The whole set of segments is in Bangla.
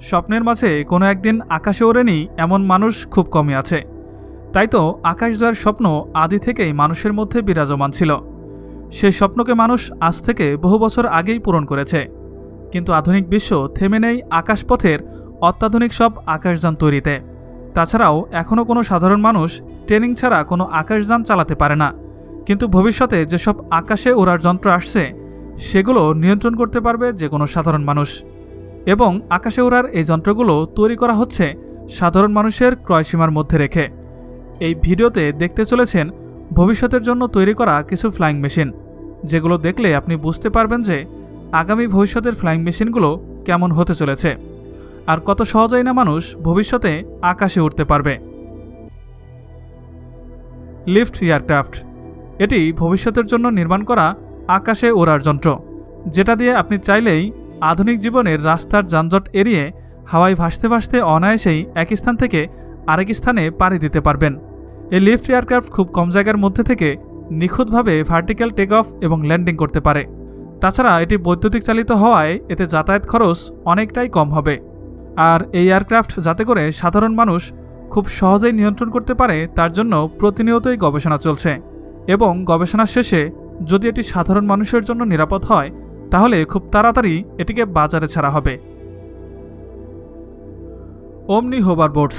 স্বপ্নের মাঝে কোনো একদিন আকাশে ওড়েনি এমন মানুষ খুব কমই আছে। তাই তো আকাশ জয়ের স্বপ্ন আদি থেকেই মানুষের মধ্যে বিরাজমান ছিল। সেই স্বপ্নকে মানুষ আজ থেকে বহু বছর আগেই পূরণ করেছে। কিন্তু আধুনিক বিশ্ব থেমে নেই আকাশপথের অত্যাধুনিক সব আকাশযান তৈরিতে। তাছাড়াও এখনও কোনো সাধারণ মানুষ ট্রেনিং ছাড়া কোনো আকাশযান চালাতে পারে না। কিন্তু ভবিষ্যতে যেসব আকাশে ওড়ার যন্ত্র আসছে, সেগুলো নিয়ন্ত্রণ করতে পারবে যে কোনো সাধারণ মানুষ। এবং আকাশে ওড়ার এই যন্ত্রগুলো তৈরি করা হচ্ছে সাধারণ মানুষের ক্রয়সীমার মধ্যে রেখে। এই ভিডিওতে দেখতে চলেছেন ভবিষ্যতের জন্য তৈরি করা কিছু ফ্লাইং মেশিন যেগুলো দেখলে আপনি বুঝতে পারবেন যে আগামী ভবিষ্যতের ফ্লাইং মেশিনগুলো কেমন হতে চলেছে আর কত সহজেই না মানুষ ভবিষ্যতে আকাশে উঠতে পারবে। লিফট এয়ারক্রাফট, এটি ভবিষ্যতের জন্য নির্মাণ করা আকাশে ওড়ার যন্ত্র, যেটা দিয়ে আপনি চাইলেই আধুনিক জীবনের রাস্তার যানজট এড়িয়ে হাওয়ায় ভাসতে ভাসতে অনায়াসেই এক স্থান থেকে আরেক স্থানে পাড়ি দিতে পারবেন। এই লিফট এয়ারক্রাফট খুব কম জায়গার মধ্যে থেকে নিখুঁতভাবে ভার্টিক্যাল টেক অফ এবং ল্যান্ডিং করতে পারে। তাছাড়া এটি বৈদ্যুতিক চালিত হওয়ায় এতে যাতায়াত খরচ অনেকটাই কম হবে। আর এই এয়ারক্রাফট যাতে করে সাধারণ মানুষ খুব সহজেই নিয়ন্ত্রণ করতে পারে, তার জন্য প্রতিনিয়তই গবেষণা চলছে। এবং গবেষণা শেষে যদি এটি সাধারণ মানুষের জন্য নিরাপদ হয় তাহলে খুব তাড়াতাড়ি এটিকে বাজারে ছাড়া হবে। ওমনি হোভারবোর্ডস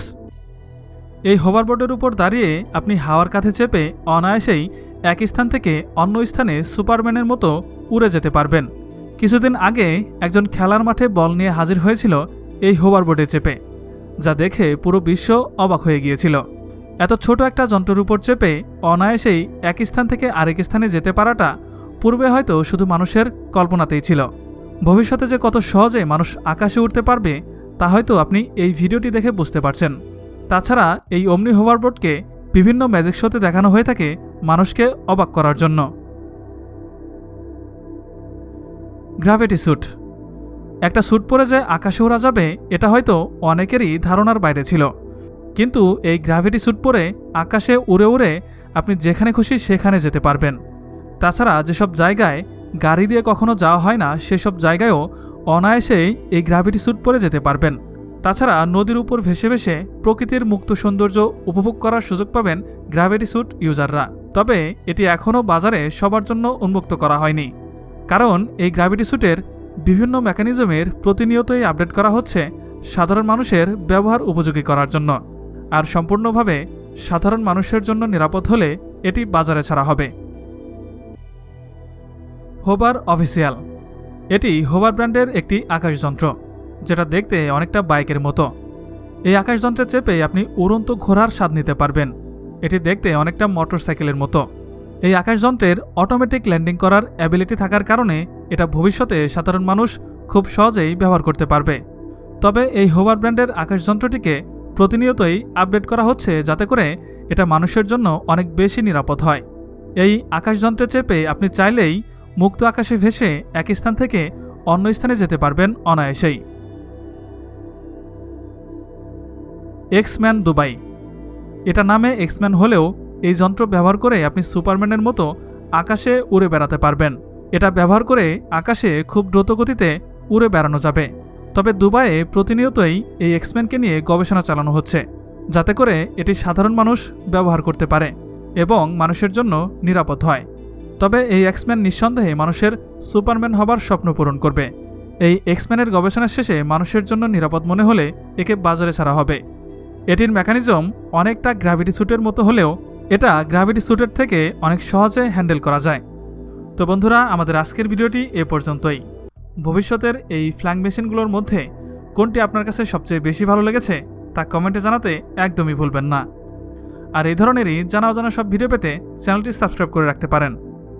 এই হোভারবোর্ডের উপর দাঁড়িয়ে আপনি হাওয়ার কাঁধে চেপে অনায়াসেই এক স্থান থেকে অন্য স্থানে সুপারম্যানের মতো উড়ে যেতে পারবেন। কিছুদিন আগে একজন খেলার মাঠে বল নিয়ে হাজির হয়েছিল এই হোভারবোর্ডে চেপে, যা দেখে পুরো বিশ্ব অবাক হয়ে গিয়েছিল। এত ছোট একটা যন্ত্রের উপর চেপে অনায়াসেই এক স্থান থেকে আরেক স্থানে যেতে পারাটা পূর্বে হয়তো শুধু মানুষের কল্পনাতেই ছিল। ভবিষ্যতে যে কত সহজে মানুষ আকাশে উঠতে পারবে, তা হয়তো আপনি এই ভিডিওটি দেখে বুঝতে পারছেন। তাছাড়া এই অমনি হোভারবোর্ডকে বিভিন্ন ম্যাজিক শোতে দেখানো হয়ে থাকে মানুষকে অবাক করার জন্য। Gravity sweet. একটা স্যুট পরে যে আকাশে ওড়া যাবে, এটা হয়তো অনেকেরই ধারণার বাইরে ছিল। কিন্তু এই গ্র্যাভিটি স্যুট পরে আকাশে উড়ে উড়ে আপনি যেখানে খুশি সেখানে যেতে পারবেন। তাছাড়া যেসব জায়গায় গাড়ি দিয়ে কখনো যাওয়া হয় না, সেসব জায়গায়ও অনায়াসেই এই গ্রাভিটি স্যুট পরে যেতে পারবেন। তাছাড়া নদীর উপর ভেসে ভেসে প্রকৃতির মুক্ত সৌন্দর্য উপভোগ করার সুযোগ পাবেন গ্র্যাভিটি স্যুট ইউজাররা। তবে এটি এখনও বাজারে সবার জন্য উন্মুক্ত করা হয়নি। কারণ এই গ্র্যাভিটি স্যুটের বিভিন্ন মেকানিজমের প্রতিনিয়তই আপডেট করা হচ্ছে সাধারণ মানুষের ব্যবহার উপযোগী করার জন্য। আর সম্পূর্ণভাবে সাধারণ মানুষের জন্য নিরাপদ হলে এটি বাজারে ছাড়া হবে। Hover official. এটি হোবার ব্র্যান্ডের একটি আকাশযন্ত্র যেটা দেখতে অনেকটা বাইকের মতো। এই আকাশযন্ত্রে চেপে আপনি উড়ন্ত ঘোড়ার স্বাদ নিতে পারবেন। এটি দেখতে অনেকটা মোটরসাইকেলের মতো। এই আকাশযন্ত্রের অটোমেটিক ল্যান্ডিং করার অ্যাবিলিটি থাকার কারণে এটা ভবিষ্যতে সাধারণ মানুষ খুব সহজেই ব্যবহার করতে পারবে। তবে এই হোবার ব্র্যান্ডের আকাশযন্ত্রটিকে প্রতিনিয়তই আপডেট করা হচ্ছে যাতে করে এটা মানুষের জন্য অনেক বেশি নিরাপদ হয়। এই আকাশযন্ত্রে চেপে আপনি চাইলেই মুক্ত আকাশে ভেসে এক স্থান থেকে অন্য স্থানে যেতে পারবেন অনায়াসেই। Xman Dubai. এটা নামে এক্সম্যান হলেও এই যন্ত্র ব্যবহার করে আপনি সুপারম্যানের মতো আকাশে উড়ে বেড়াতে পারবেন। এটা ব্যবহার করে আকাশে খুব দ্রুতগতিতে উড়ে বেড়ানো যাবে। তবে দুবাইয়ে প্রতিনিয়তই এই এক্সম্যানকে নিয়ে গবেষণা চালানো হচ্ছে, যাতে করে এটি সাধারণ মানুষ ব্যবহার করতে পারে এবং মানুষের জন্য নিরাপদ হয়। তবে এই এক্সম্যান নিঃসন্দেহে মানুষের সুপারম্যান হবার স্বপ্ন পূরণ করবে। এই এক্সম্যানের গবেষণা শেষে মানুষের জন্য নিরাপদ মনে হলে একে বাজারে ছাড়া হবে। এটির মেকানিজম অনেকটা গ্র্যাভিটি স্যুটের মতো হলেও এটা গ্র্যাভিটি স্যুটের থেকে অনেক সহজে হ্যান্ডেল করা যায়। তো বন্ধুরা, আমাদের আজকের ভিডিওটি এ পর্যন্তই। ভবিষ্যতের এই ফ্ল্যাং মেশিনগুলোর মধ্যে কোনটি আপনার কাছে সবচেয়ে বেশি ভালো লেগেছে তা কমেন্টে জানাতে একদমই ভুলবেন না। আর এই ধরনেরই জানা অজানা সব ভিডিও পেতে চ্যানেলটি সাবস্ক্রাইব করে রাখতে পারেন।